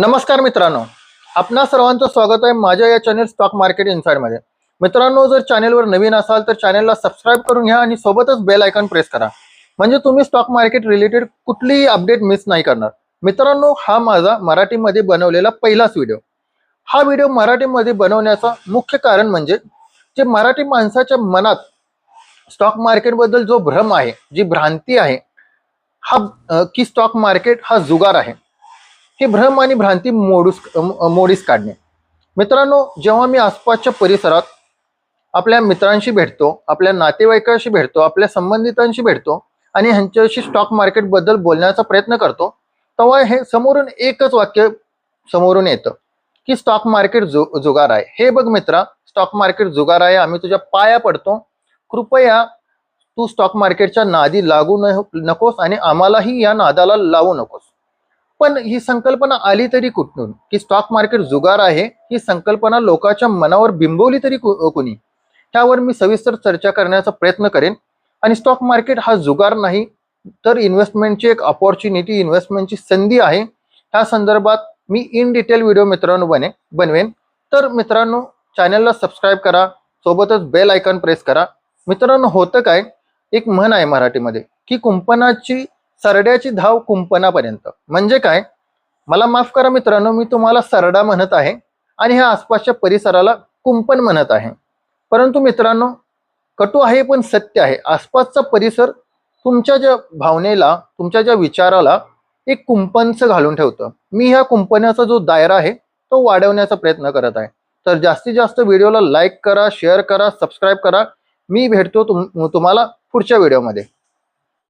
नमस्कार मित्रांनो. आपणा सर्वांचं स्वागत आहे माझ्या या चॅनेल स्टॉक मार्केट इन्साईडमध्ये मित्रांनो जर चॅनेलवर नवीन असाल तर चॅनेलला सबस्क्राईब करून घ्या आणि सोबतच बेल आयकॉन प्रेस करा. म्हणजे तुम्ही स्टॉक मार्केट रिलेटेड कुठलीही अपडेट मिस नाही करणार. मित्रांनो हा माझा मराठीमध्ये बनवलेला पहिलाच व्हिडिओ हा व्हिडिओ मराठीमध्ये बनवण्याचं मुख्य कारण म्हणजे जे मराठी माणसाच्या मनात स्टॉक मार्केटबद्दल जो भ्रम आहे जी भ्रांती आहे हा की स्टॉक मार्केट हा जुगार आहे. हे भ्रम आणि भ्रांती मोडूस मोडीस काढणे. मित्रांनो जेव्हा मी आसपासच्या परिसरात आपल्या मित्रांशी भेटतो आपल्या नातेवाईकांशी भेटतो आपल्या संबंधितांशी भेटतो आणि ह्यांच्याशी स्टॉक मार्केटबद्दल बोलण्याचा प्रयत्न करतो तेव्हा हे समोरून एकच वाक्य समोरून येतं की स्टॉक मार्केट जु जुगार आहे. हे बघ मित्रा स्टॉक मार्केट जुगार आहे. आम्ही तुझ्या पाया पडतो. कृपया तू स्टॉक मार्केटच्या नादी लागू नकोस आणि आम्हालाही या नादाला लावू नकोस. पण ही संकल्पना आली तरी कुठून? की स्टॉक मार्केट जुगार आहे ही संकल्पना लोकांच्या मनावर बिंबवली तरी कु- कुणी? त्यावर मी सविस्तर चर्चा करण्याचा प्रयत्न करेन. आणि स्टॉक मार्केट हा जुगार नाही तर इन्व्हेस्टमेंटची एक अपॉर्च्युनिटी इन्व्हेस्टमेंटची संधी आहे. त्या संदर्भात मी इन डिटेल व्हिडिओ मित्रांनो बने बनवेन. तर मित्रांनो चॅनलला सबस्क्राईब करा सोबतच बेल आयकॉन प्रेस करा. मित्रांनो होतं काय? एक म्हण आहे मराठीमध्ये की कुंपणाची सरड्याची धाव कुंपणापर्यंत. म्हणजे काय? मला माफ करा मित्रांनो मी तुम्हाला सरडा म्हणत आहे आणि ह्या आसपासच्या परिसराला कुंपण म्हणत आहे. परंतु मित्रांनो कटू आहे पण सत्य आहे. आसपासचा परिसर तुमच्या ज्या भावनेला तुमच्या ज्या विचाराला एक कुंपणचं घालून ठेवतं. मी ह्या कुंपणाचा जो दायरा आहे तो वाढवण्याचा प्रयत्न करत आहे. तर जास्तीत जास्त व्हिडिओला लाईक करा शेअर करा सबस्क्राईब करा. मी भेटतो तुम तुम्हाला पुढच्या व्हिडिओमध्ये.